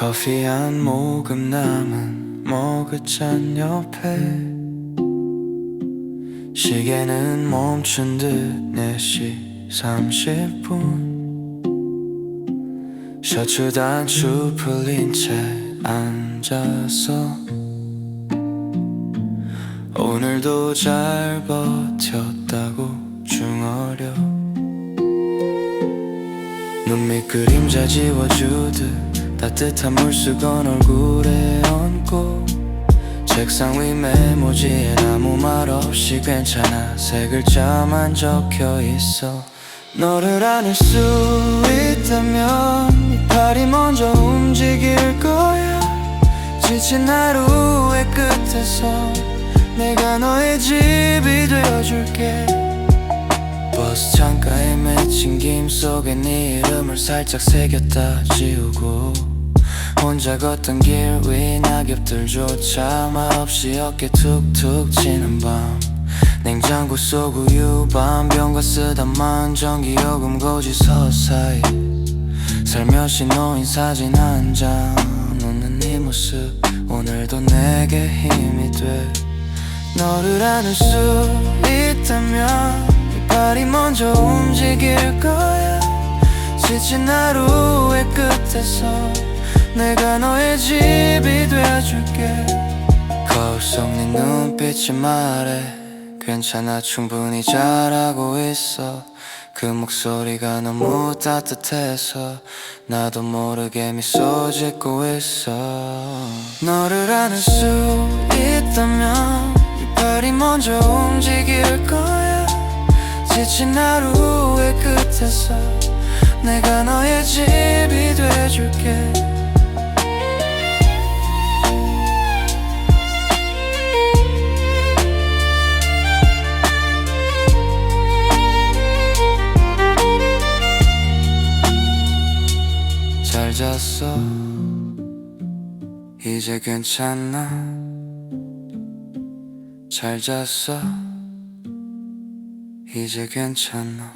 커피 한 모금 남은 머그잔 옆에 시계는 멈춘 듯 4시 30분. 셔츠 단추 풀린 채 앉아서 오늘도 잘 버텼다고 중얼여 눈밑 그림자 지워주듯 따뜻한 물수건 얼굴에 얹고 책상 위 메모지에 아무 말 없이 괜찮아. 세 글자만 적혀 있어. 너를 안을 수 있다면 이 팔이 먼저 움직일 거야. 지친 하루의 끝에서 내가 너의 집이 되어줄게. 버스 창가에 맺힌 김 속에 네 이름을 살짝 새겼다 지우고 혼자 걷던 길 위 낙엽들조차 말없이 어깨 툭툭 치는 밤. 냉장고 속 우유 반병과 쓰다만 전기요금 고지 서사이. 살며시 놓인 사진 한 장. 웃는 네 모습 오늘도 내게 힘이 돼. 너를 안을 수 있다면 이 발이 먼저 움직일 거야. 지친 하루의 끝에서 내가 너의 집이 되어줄게. 거울 속네 눈빛이 말해. 괜찮아 충분히 잘하고 있어. 그 목소리가 너무 따뜻해서 나도 모르게 미소 짓고 있어. 너를 안을 수 있다면 이 발이 먼저 움직일 거야. 지친 하루의 끝에서 내가 너의 집이 돼줄게 잘 잤어? 이제 괜찮나? 잘 잤어? 이제 괜찮아